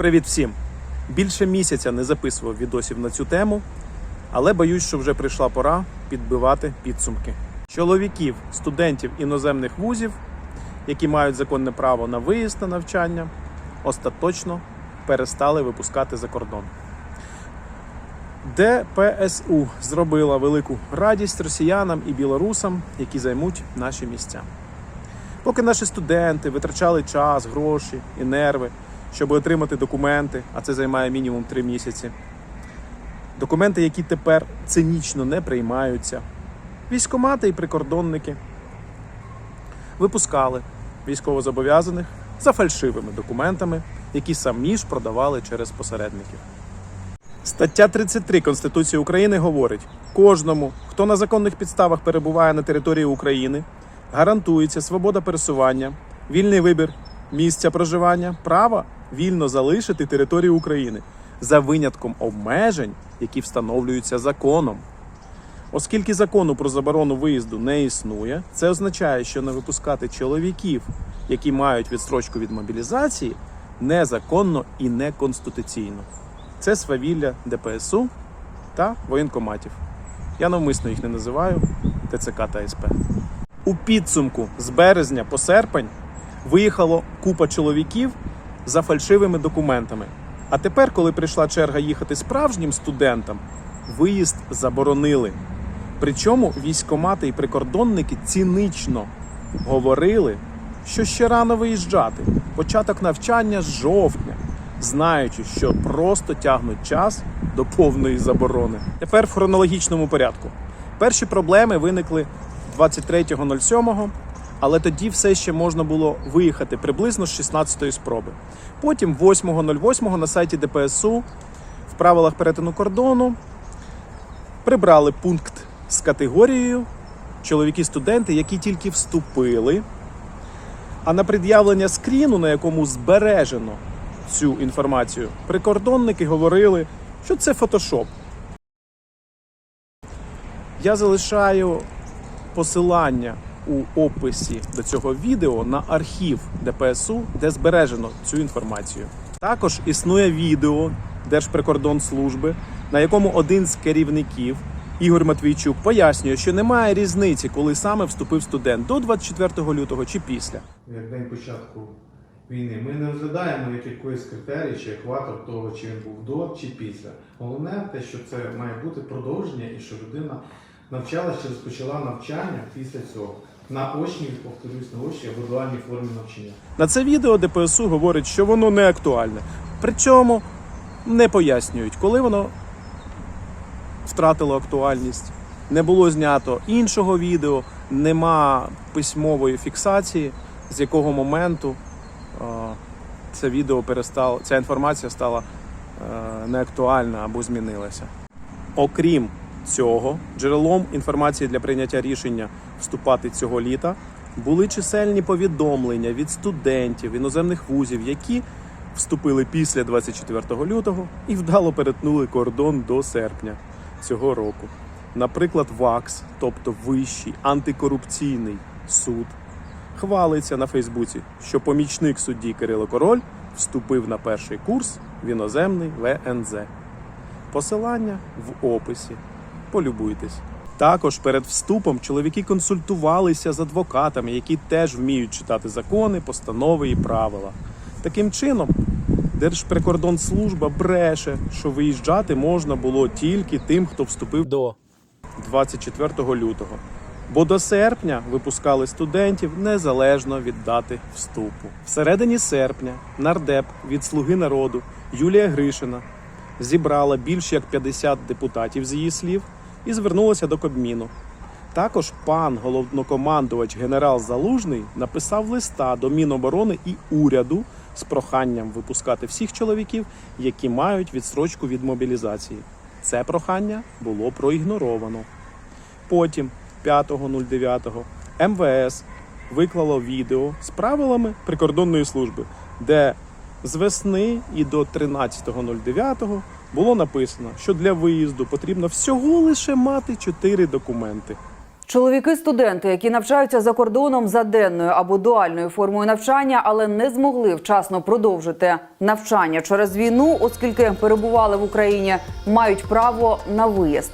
Привіт всім! Більше місяця не записував відосів на цю тему, але боюсь, що вже прийшла пора підбивати підсумки. Чоловіків, студентів іноземних вузів, які мають законне право на виїзд на навчання, остаточно перестали випускати за кордон. ДПСУ зробила велику радість росіянам і білорусам, які займуть наші місця. Поки наші студенти витрачали час, гроші і нерви, щоб отримати документи, а це займає мінімум 3 місяці. Документи, які тепер цинічно не приймаються. Військомати і прикордонники випускали військовозобов'язаних за фальшивими документами, які самі ж продавали через посередників. Стаття 33 Конституції України говорить: кожному, хто на законних підставах перебуває на території України, гарантується свобода пересування, вільний вибір місця проживання, право вільно залишити територію України за винятком обмежень, які встановлюються законом. Оскільки закону про заборону виїзду не існує, це означає, що не випускати чоловіків, які мають відстрочку від мобілізації, незаконно і неконституційно. Це свавілля ДПСУ та воєнкоматів. Я навмисно їх не називаю ТЦК та СП. У підсумку з березня по серпень виїхало купа чоловіків за фальшивими документами. А тепер, коли прийшла черга їхати справжнім студентам, виїзд заборонили. Причому військомати і прикордонники цінично говорили, що ще рано виїжджати. Початок навчання з жовтня, знаючи, що просто тягнуть час до повної заборони. Тепер в хронологічному порядку. Перші проблеми виникли 23.07, але тоді все ще можна було виїхати приблизно з 16-ї спроби. Потім 8.08 на сайті ДПСУ в правилах перетину кордону прибрали пункт з категорією чоловіки-студенти, які тільки вступили. А на пред'явлення скріну, на якому збережено цю інформацію, прикордонники говорили, що це фотошоп. Я залишаю посилання у описі до цього відео на архів ДПСУ, де збережено цю інформацію. Також існує відео Держприкордонслужби, на якому один з керівників Ігор Матвійчук пояснює, що немає різниці, коли саме вступив студент до 24 лютого чи після. як день початку війни. Ми не розглядаємо як якоїсь критерії чи екватор того, чи він був до чи після. Головне те, що це має бути продовження і що людина навчалася чи розпочала навчання після цього. На очній, повторюсь, на очній або дуальній формі навчання. На це відео ДПСУ говорить, що воно не актуальне. Причому не пояснюють, коли воно втратило актуальність. Не було знято іншого відео, нема письмової фіксації, з якого моменту е, це відео перестало, ця інформація стала е, неактуальна або змінилася. Окрім цього, джерелом інформації для прийняття рішення вступати цього літа були чисельні повідомлення від студентів іноземних вузів, які вступили після 24 лютого і вдало перетнули кордон до серпня цього року. Наприклад, ВАКС, тобто Вищий антикорупційний суд, хвалиться на Фейсбуці, що помічник судді Кирило Король вступив на перший курс в іноземний ВНЗ. Посилання в описі. Полюбуйтесь. Також перед вступом чоловіки консультувалися з адвокатами, які теж вміють читати закони, постанови і правила. Таким чином, Держприкордонслужба бреше, що виїжджати можна було тільки тим, хто вступив до 24 лютого. Бо до серпня випускали студентів незалежно від дати вступу. Всередині серпня нардеп від Слуги народу Юлія Гришина зібрала більш як 50 депутатів з її слів і звернулася до Кабміну. Також пан головнокомандувач генерал Залужний написав листа до Міноборони і уряду з проханням випускати всіх чоловіків, які мають відстрочку від мобілізації. Це прохання було проігноровано. Потім, 5.09, МВС виклало відео з правилами прикордонної служби, де з весни і до 13.09 було написано, що для виїзду потрібно всього лише мати чотири документи. Чоловіки-студенти, які навчаються за кордоном за денною або дуальною формою навчання, але не змогли вчасно продовжити навчання через війну, оскільки перебували в Україні, мають право на виїзд.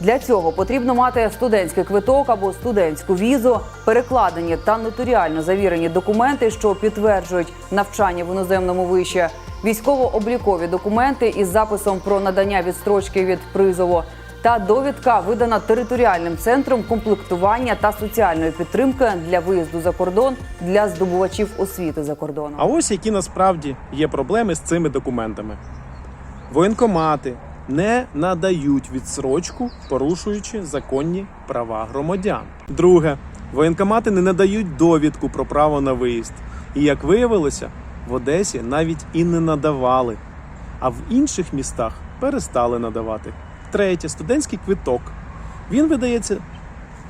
Для цього потрібно мати студентський квиток або студентську візу, перекладені та нотаріально завірені документи, що підтверджують навчання в іноземному виші, військово-облікові документи із записом про надання відстрочки від призову та довідка видана територіальним центром комплектування та соціальної підтримки для виїзду за кордон для здобувачів освіти за кордоном. А ось які насправді є проблеми з цими документами. Воєнкомати не надають відсрочку, порушуючи законні права громадян. Друге, воєнкомати не надають довідку про право на виїзд. І як виявилося, в Одесі навіть і не надавали, а в інших містах перестали надавати. Третє, студентський квиток. Він видається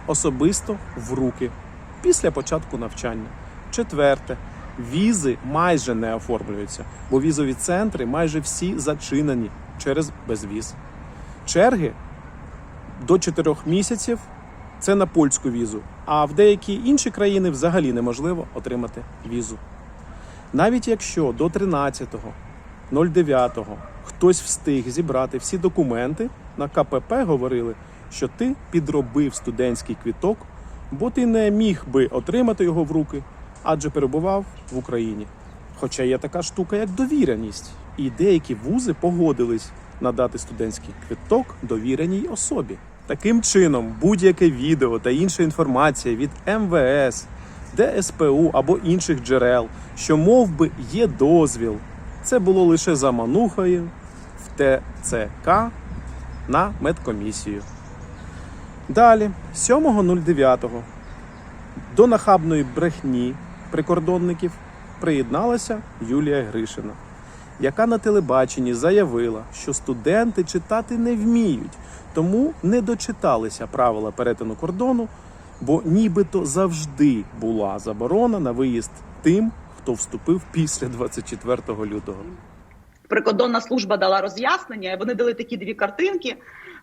особисто в руки після початку навчання. Четверте, візи майже не оформлюються, бо візові центри майже всі зачинені через безвіз. Черги до 4 місяців це на польську візу, а в деякі інші країни взагалі неможливо отримати візу. Навіть якщо до 13.09 хтось встиг зібрати всі документи, на КПП говорили, що ти підробив студентський квіток, бо ти не міг би отримати його в руки, адже перебував в Україні. Хоча є така штука, як довіреність, і деякі вузи погодились надати студентський квиток довіреній особі. Таким чином, будь-яке відео та інша інформація від МВС, ДСПУ або інших джерел, що мов би є дозвіл, це було лише заманухою в ТЦК на медкомісію. Далі, 7.09 до нахабної брехні прикордонників приєдналася Юлія Гришина, яка на телебаченні заявила, що студенти читати не вміють, тому не дочиталися правила перетину кордону, бо нібито завжди була заборона на виїзд тим, хто вступив після 24 лютого. прикордонна служба дала роз'яснення. Вони дали такі дві картинки,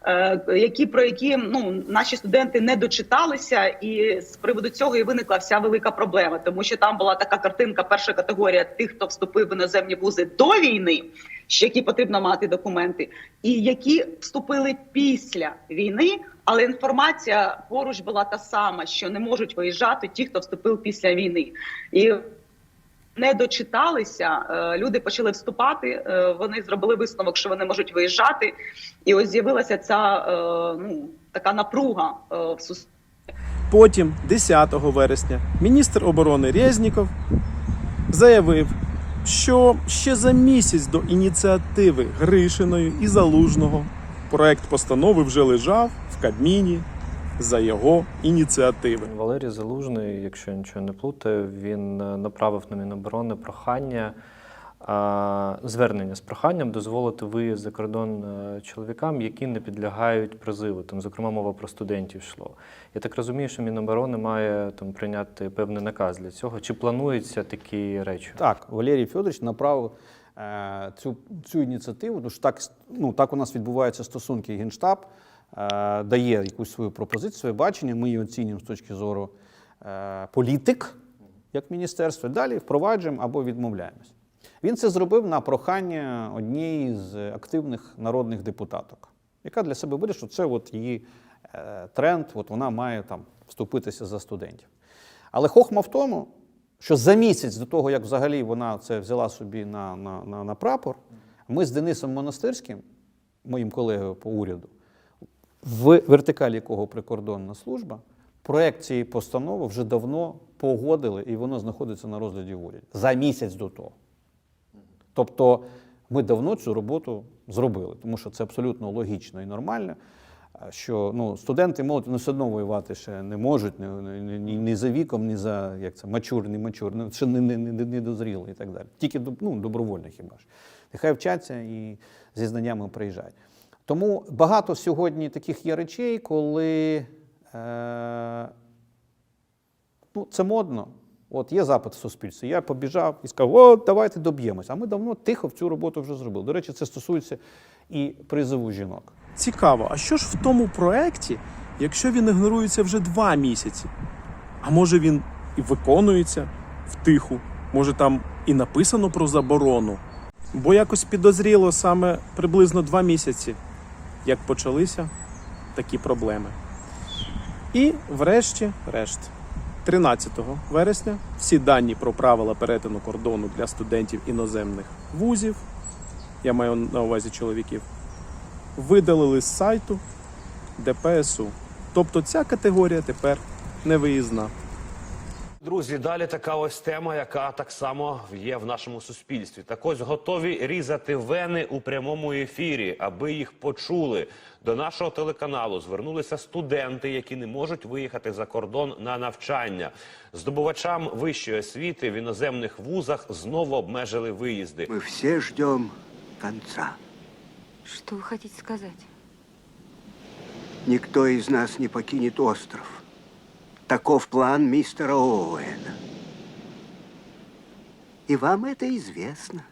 е, які про які ну наші студенти не дочиталися, і з приводу цього і виникла вся велика проблема, тому що там була така картинка, перша категорія тих, хто вступив в іноземні вузи до війни, ще які потрібно мати документи, і які вступили після війни. Але інформація поруч була та сама, що не можуть виїжджати ті, хто вступив після війни, і не дочиталися, е, люди почали вступати. е, Вони зробили висновок, що вони можуть виїжджати, і ось з'явилася ця е, ну така напруга в суспільстві. Потім, 10 вересня, міністр оборони Резніков заявив, що ще за місяць до ініціативи Гришиної і Залужного проект постанови вже лежав в Кабміні за його ініціативи. Валерій Залужний, якщо я нічого не плутаю, він е, направив на Міноборони прохання, звернення з проханням дозволити виїзд за кордон е, чоловікам, які не підлягають призиву. Там, зокрема, мова про студентів йшло. Я так розумію, що Міноборони має там прийняти певний наказ для цього. Чи плануються такі речі? Так, Валерій Федорович направив е, цю, цю ініціативу, тому так, ну, так у нас відбуваються стосунки. Генштаб е, дає якусь свою пропозицію, своє бачення, ми її оцінюємо з точки зору е, політик, як міністерство, далі впроваджуємо або відмовляємось. Він це зробив на прохання однієї з активних народних депутаток, яка для себе вирішила, що це от її е, тренд, от вона має там вступитися за студентів. Але хохма в тому, що за місяць до того, як взагалі вона це взяла собі на, на, на, на прапор, ми з Денисом Монастирським, моїм колегою по уряду, в вертикалі якого прикордонна служба, проект цієї постанови вже давно погодили, і воно знаходиться на розгляді в уряді за місяць до того. Тобто ми давно цю роботу зробили, тому що це абсолютно логічно і нормально. Що ну, студенти молоді ну, все одно воювати ще не можуть ні, ні, ні, за віком, ні за як це, мачур, ні мачур, ну, ще не, не, не, не дозріли і так далі. Тільки ну, добровольно хіба ж. Нехай вчаться і зі знаннями приїжджають. Тому багато сьогодні таких є речей, коли е, ну, це модно. От є запит в суспільстві. Я побіжав і сказав, о, давайте доб'ємось. А ми давно тихо в цю роботу вже зробили. До речі, це стосується і призову жінок. Цікаво, а що ж в тому проекті, Якщо він ігнорується вже два місяці, а може він і виконується втиху, може там і написано про заборону, бо якось підозріло саме приблизно два місяці, як почалися такі проблеми. І врешті, решт, 13 вересня всі дані про правила перетину кордону для студентів іноземних вузів, я маю на увазі чоловіків, видалили з сайту ДПСУ. Тобто ця категорія тепер не виїзна. Друзі, далі така ось тема, яка так само є в нашому суспільстві. Так ось готові різати вени у прямому ефірі, аби їх почули. До нашого телеканалу звернулися студенти, які не можуть виїхати за кордон на навчання. Здобувачам вищої освіти в іноземних вузах знову обмежили виїзди. Мы все ждем конца. Что вы хотите сказать? Никто из нас не покинет остров. Таков план мистера Оуэна. И вам это известно.